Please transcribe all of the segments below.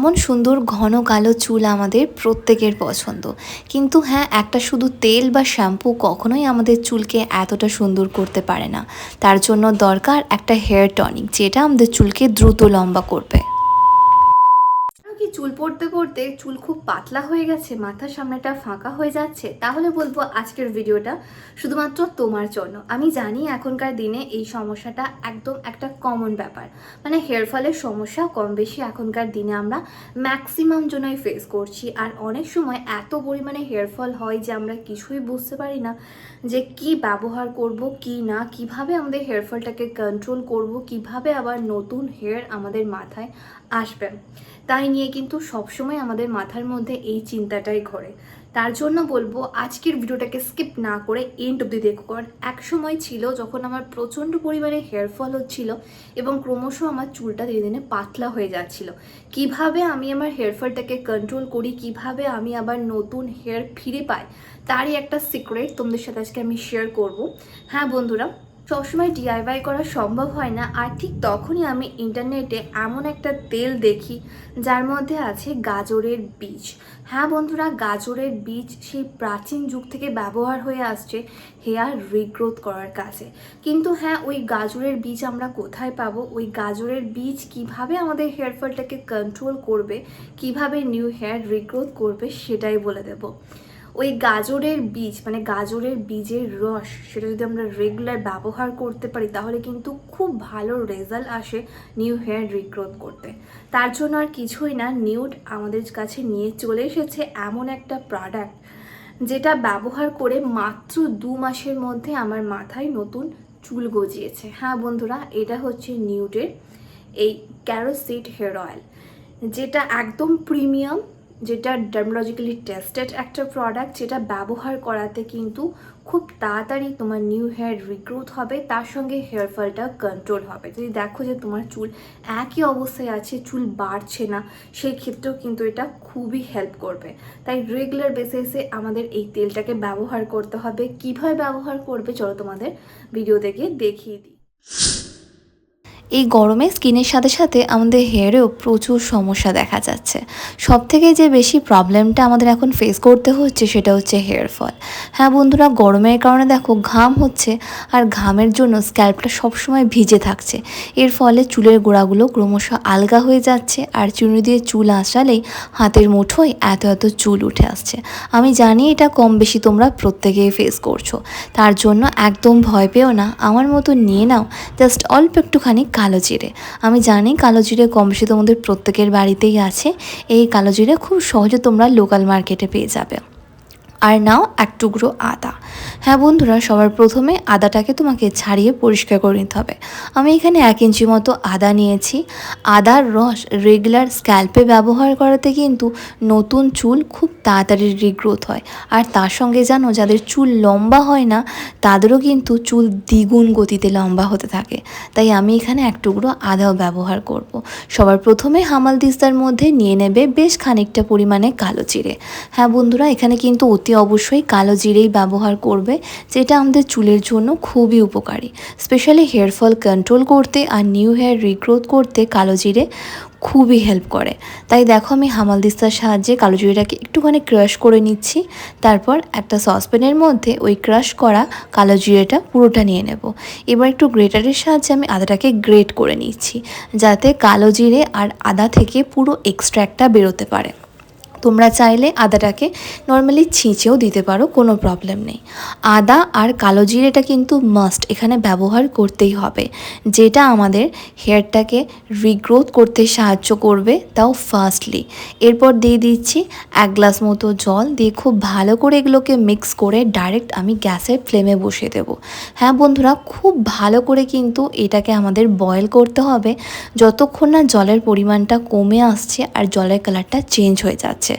এমন সুন্দর ঘন কালো চুল আমাদের প্রত্যেকের পছন্দ। কিন্তু হ্যাঁ একটা শুধু তেল বা শ্যাম্পু কখনোই আমাদের চুলকে এতটা সুন্দর করতে পারে না। তার জন্য দরকার একটা হেয়ার টনিক যেটা আমাদের চুলকে দ্রুত লম্বা করবে। চুল পড়তে পড়তে চুল খুব পাতলা হয়ে গেছে মাথার সামনেটা ফাঁকা হয়ে যাচ্ছে, তাহলে বলব আজকের ভিডিওটা শুধুমাত্র তোমার জন্য। আমি জানি এখনকার দিনে এই সমস্যাটা একদম একটা কমন ব্যাপার। মানে হেয়ার ফলের সমস্যা কম বেশি এখনকার দিনে আমরা ম্যাক্সিমাম জনই ফেস করছি, আর অনেক সময় এত পরিমাণে হেয়ার ফল হয় যে আমরা কিছুই বুঝতে পারি না যে কি ব্যবহার করব, কি না, কীভাবে আমাদের হেয়ার ফলটাকে কন্ট্রোল করব, কীভাবে আবার নতুন হেয়ার আমাদের মাথায় আসবে। তাই নিয়ে কিন্তু সবসময় আমাদের মাথার মধ্যে এই চিন্তাটাই ঘরে। তার জন্য বলব, আজকের ভিডিওটাকে স্কিপ না করে এন্ড অব্দি দেখো। কারণ এক সময় ছিল যখন আমার প্রচণ্ড পরিমাণে হেয়ার ফল হচ্ছিল এবং ক্রমশ আমার চুলটা ধীরে দিনে পাতলা হয়ে যাচ্ছিল। কীভাবে আমি আমার হেয়ার ফলটাকে কন্ট্রোল করি, কীভাবে আমি আবার নতুন হেয়ার ফিরে পাই, তারই একটা সিক্রেট তোমাদের সাথে আজকে আমি শেয়ার করব। হ্যাঁ বন্ধুরা সবসময় ডিআইওয়াই করা সম্ভব হয় না, আর ঠিক তখনই আমি ইন্টারনেটে এমন একটা তেল দেখি, যার মধ্যে আছে গাজরের বীজ। হ্যাঁ বন্ধুরা, গাজরের বীজ সেই প্রাচীন যুগ থেকে ব্যবহার হয়ে আসছে হেয়ার রিগ্রোথ করার কাজে। কিন্তু হ্যাঁ ওই গাজরের বীজ আমরা কোথায় পাবো? ওই গাজরের বীজ কীভাবে আমাদের হেয়ার ফলটাকে কন্ট্রোল করবে? কীভাবে নিউ হেয়ার রিগ্রোথ করবে? সেটাই বলে দেবো। ওই গাজরের বীজ মানে গাজরের বীজের রস, সেটা যদি আমরা রেগুলার ব্যবহার করতে পারি, তাহলে কিন্তু খুব ভালো রেজাল্ট আসে নিউ হেয়ার রিগ্রোথ করতে। তার জন্য আর কিছুই না নিউড আমাদের কাছে নিয়ে চলে এসেছে এমন একটা প্রোডাক্ট যেটা ব্যবহার করে মাত্র দু মাসের মধ্যে আমার মাথায় নতুন চুল গজিয়েছে। হ্যাঁ বন্ধুরা, এটা হচ্ছে নিউডের এই ক্যারোসিড হেয়ার অয়েল যেটা একদম প্রিমিয়াম যেটা ডার্মোলজিক্যালি টেস্টেড একটা প্রোডাক্ট যেটা ব্যবহার করাতে কিন্তু খুব তাড়াতাড়ি তোমার নিউ হেয়ার রিগ্রোথ হবে, তার সঙ্গে হেয়ার ফলটা কন্ট্রোল হবে। যদি দেখো যে তোমার চুল একই অবস্থায় আছে, চুল বাড়ছে না সেই ক্ষেত্রেও কিন্তু এটা খুবই হেল্প করবে। তাই রেগুলার বেসিসে আমাদের এই তেলটাকে ব্যবহার করতে হবে। কীভাবে ব্যবহার করবে, চলো তোমাদের ভিডিও দেখে দেখিয়ে দিই। এই গরমে স্কিনের সাথে সাথে আমাদের হেয়ারেও প্রচুর সমস্যা দেখা যাচ্ছে। সব থেকে যে বেশি প্রবলেমটা আমাদের এখন ফেস করতে হচ্ছে সেটা হচ্ছে হেয়ার ফল হ্যাঁ বন্ধুরা, গরমের কারণে দেখো ঘাম হচ্ছে আর ঘামের জন্য স্ক্যাল্পটা সবসময় ভিজে থাকছে। এর ফলে চুলের গোড়াগুলো ক্রমশ আলগা হয়ে যাচ্ছে আর চুনি দিয়ে চুল আসালেই হাতের মুঠোয় এত এত চুল উঠে আসছে। আমি জানি এটা কম বেশি তোমরা প্রত্যেকেই ফেস করছ। তার জন্য একদম ভয় পেও না। আমার মতো নিয়ে নাও। জাস্ট অল্প একটুখানি কালো জিরে। আমি জানি কালো জিরে কম বেশি তোমাদের প্রত্যেকের বাড়িতেই আছে। এই কালো জিরে খুব সহজে তোমরা লোকাল মার্কেটে পেয়ে যাবে। আর নাও এক টুকরো আদা। হ্যাঁ বন্ধুরা, সবার প্রথমে আদাটাকে তোমাকে ছাড়িয়ে পরিষ্কার করে নিতে হবে। আমি এখানে এক ইঞ্চি মতো আদা নিয়েছি। আদার রস রেগুলার স্ক্যাল্পে ব্যবহার করাতে কিন্তু নতুন চুল খুব তাড়াতাড়ি রিগ্রোথ হয়। আর তার সঙ্গে জানো, যাদের চুল লম্বা হয় না, তাদেরও কিন্তু চুল দ্বিগুণ গতিতে লম্বা হতে থাকে। তাই আমি এখানে এক টুকরো আদাও ব্যবহার করব। সবার প্রথমে হামাল দিস্তার মধ্যে নিয়ে নেবে বেশ খানিকটা পরিমাণে কালো চিড়ে হ্যাঁ বন্ধুরা, এখানে কিন্তু অতি অবশ্যই কালো জিরেই ব্যবহার করবে, যেটা আমাদের চুলের জন্য খুবই উপকারী। স্পেশালি হেয়ার ফল কন্ট্রোল করতে আর নিউ হেয়ার রিগ্রোথ করতে কালো জিরে খুবই হেল্প করে। তাই দেখো আমি হামাল দিস্তার সাহায্যে কালো জিরেটাকে একটুখানি ক্রাশ করে নিচ্ছি। তারপর একটা সসপ্যানের মধ্যে ওই ক্রাশ করা কালো জিরেটা পুরোটা নিয়ে নেব। এবার একটু গ্রেটারের সাহায্যে আমি আদাটাকে গ্রেট করে নিচ্ছি, যাতে কালো জিরে আর আদা থেকে পুরো এক্সট্র্যাক্টটা বেরোতে পারে। তোমরা চাইলে আদাটাকে নর্মালি ছিঁচেও দিতে পারো, কোনো প্রবলেম নেই। আদা আর কালো জিরেটা কিন্তু মাস্ট এখানে ব্যবহার করতেই হবে। যেটা আমাদের হেয়ারটাকে রিগ্রোথ করতে সাহায্য করবে, তাও ফার্স্টলি এরপর দিয়ে দিচ্ছি এক গ্লাস মতো জল, দিয়ে খুব ভালো করে এগুলোকে মিক্স করে ডাইরেক্ট আমি গ্যাসের ফ্লেমে বসিয়ে দেবো। হ্যাঁ বন্ধুরা, খুব ভালো করে কিন্তু এটাকে আমাদের বয়েল করতে হবে। যতক্ষণ না জলের পরিমাণটা কমে আসছে আর জলের কালারটা চেঞ্জ হয়ে যাচ্ছে।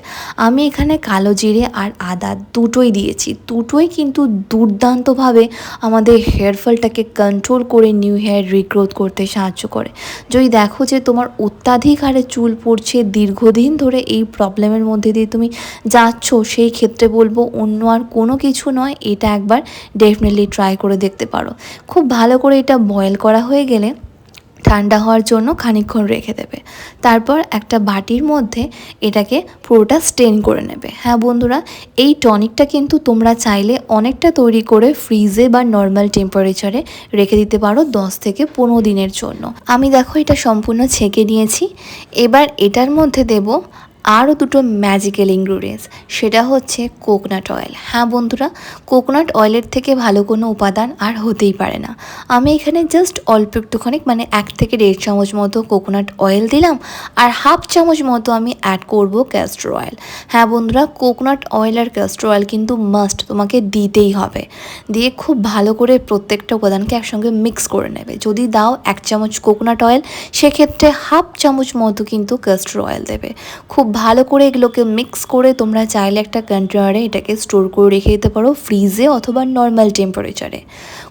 আমি এখানে কালো জিরে আর আদা দুটোই দিয়েছি। দুটোই কিন্তু দুর্দান্তভাবে আমাদের হেয়ার ফলটাকে কন্ট্রোল করে নিউ হেয়ার রিগ্রোথ করতে সাহায্য করে। যদি দেখো যে তোমার অত্যাধিক হারে চুল পড়ছে, দীর্ঘদিন ধরে এই প্রবলেমের মধ্যে দিয়ে তুমি যাচ্ছ, সেই ক্ষেত্রে বলব অন্য আর কোনো কিছু নয়, এটা একবার ডেফিনেটলি ট্রাই করে দেখতে পারো। খুব ভালো করে এটা বয়েল করা হয়ে গেলে ঠান্ডা হওয়ার জন্য খানিক্ষণ রেখে দেবে। তারপর একটা বাটির মধ্যে এটাকে পুরোটা স্টেন করে নেবে। হ্যাঁ বন্ধুরা, এই টনিকটা কিন্তু তোমরা চাইলে অনেকটা তৈরি করে ফ্রিজে বা নর্মাল টেম্পারেচারে রেখে দিতে পারো দশ থেকে পনেরো দিনের জন্য। আমি দেখো এটা সম্পূর্ণ ছেঁকে নিয়েছি। এবার এটার মধ্যে দেব আরও দুটো ম্যাজিক্যাল ইনগ্রিডিয়েন্টস সেটা হচ্ছে কোকোনাট অয়েল হ্যাঁ বন্ধুরা কোকোনাট অয়েলের থেকে ভালো কোনো উপাদান আর হতেই পারে না। আমি এখানে জাস্ট অল্প একটুখানি মানে এক থেকে দেড় চামচ মতো কোকোনাট অয়েল দিলাম, আর হাফ চামচ মতো আমি অ্যাড করব ক্যাস্টর অয়েল হ্যাঁ বন্ধুরা কোকোনাট অয়েল আর ক্যাস্টর অয়েল কিন্তু মাস্ট তোমাকে দিতেই হবে। দিয়ে খুব ভালো করে প্রত্যেকটা উপাদানকে একসঙ্গে মিক্স করে নেবে। যদি দাও এক চামচ কোকোনাট অয়েল সেক্ষেত্রে হাফ চামচ মতো কিন্তু ক্যাস্টর অয়েল দেবে। খুব ভালো করে এগুলোকে মিক্স করে তোমরা চাইলে একটা কন্টেনারে এটাকে স্টোর করে রেখে দিতে পারো ফ্রিজে অথবা নর্মাল টেম্পারেচারে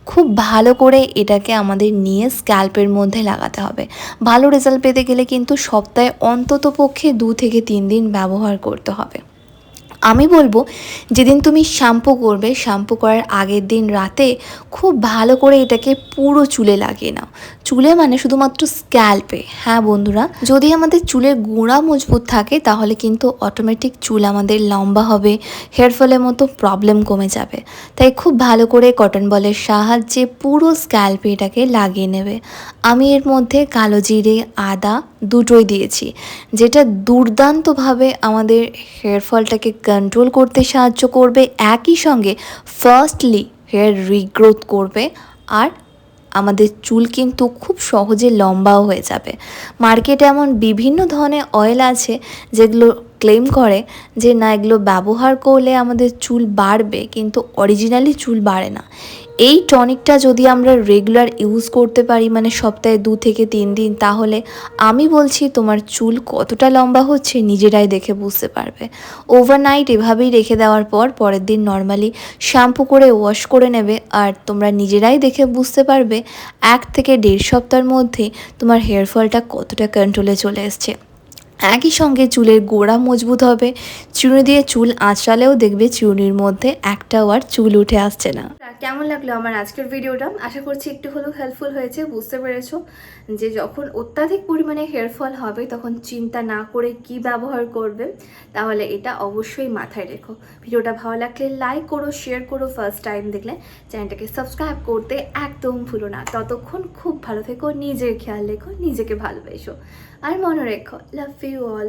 খুব ভালো করে এটাকে আমাদের নিয়ে স্ক্যাল্পের মধ্যে লাগাতে হবে। ভালো রেজাল্ট পেতে গেলে কিন্তু সপ্তাহে অন্তত পক্ষে দু থেকে তিন দিন ব্যবহার করতে হবে। আমি বলব, যেদিন তুমি শ্যাম্পু করবে, শ্যাম্পু করার আগের দিন রাতে খুব ভালো করে এটাকে পুরো চুলে লাগিয়ে নাও। চুলে মানে শুধুমাত্র স্ক্যাল্পে। হ্যাঁ বন্ধুরা, যদি আমাদের চুলের গোড়া মজবুত থাকে, তাহলে কিন্তু অটোমেটিক চুল আমাদের লম্বা হবে হেয়ার ফলের মতো প্রবলেম কমে যাবে। তাই খুব ভালো করে কটন বলের সাহায্যে পুরো স্ক্যাল্পে এটাকে লাগিয়ে নেবে। আমি এর মধ্যে কালো জিরে, আদা দুটোই দিয়েছি। যেটা দুর্দান্তভাবে আমাদের হেয়ার ফলটাকে কন্ট্রোল করতে সাহায্য করবে, একই সঙ্গে ফার্স্টলি হেয়ার রিগ্রোথ করবে, আর আমাদের চুল কিন্তু খুব সহজে লম্বাও হয়ে যাবে। মার্কেটে এমন বিভিন্ন ধরনের অয়েল আছে যেগুলো ক্লেম করে যে, না, এগুলো ব্যবহার করলে আমাদের চুল বাড়বে, কিন্তু অরিজিনালি চুল বাড়ে না। এই টনিকটা যদি আমরা রেগুলার ইউজ করতে পারি মানে সপ্তাহে দু থেকে তিন দিন, তাহলে আমি বলছি তোমার চুল কতটা লম্বা হচ্ছে নিজেরাই দেখে বুঝতে পারবে। ওভারনাইট এভাবেই রেখে দেওয়ার পর পরের দিন নর্মালি শ্যাম্পু করে ওয়াশ করে নেবে, আর তোমরা নিজেরাই দেখে বুঝতে পারবে এক থেকে দেড় সপ্তাহের মধ্যে তোমার হেয়ার ফলটা কতটা কন্ট্রোলে চলে এসছে। একই সঙ্গে চুলের গোড়া মজবুত হবে। চুনি দিয়ে চুল আঁচড়ালেও দেখবে চুনির মধ্যে একটাও আর চুল উঠে আসছে না। কেমন লাগল আমার আজকের ভিডিওটা? আশা করছি একটু হলেও হেল্পফুল হয়েছে, বুঝতে পেরেছ? যে যখন অত্যাধিক পরিমাণে হেয়ার ফল হবে, তখন চিন্তা না করে কি ব্যবহার করবে, তাহলে এটা অবশ্যই মাথায় রেখো। ভিডিওটা ভালো লাগলে লাইক করো শেয়ার করো ফার্স্ট টাইম দেখলে চ্যানেলটাকে সাবস্ক্রাইব করতে একদম ভুলো না। ততক্ষণ খুব ভালো থেকো, নিজের খেয়াল রেখো, নিজেকে ভালোবেসো। আর মনে রেখো লাভ ইউ অল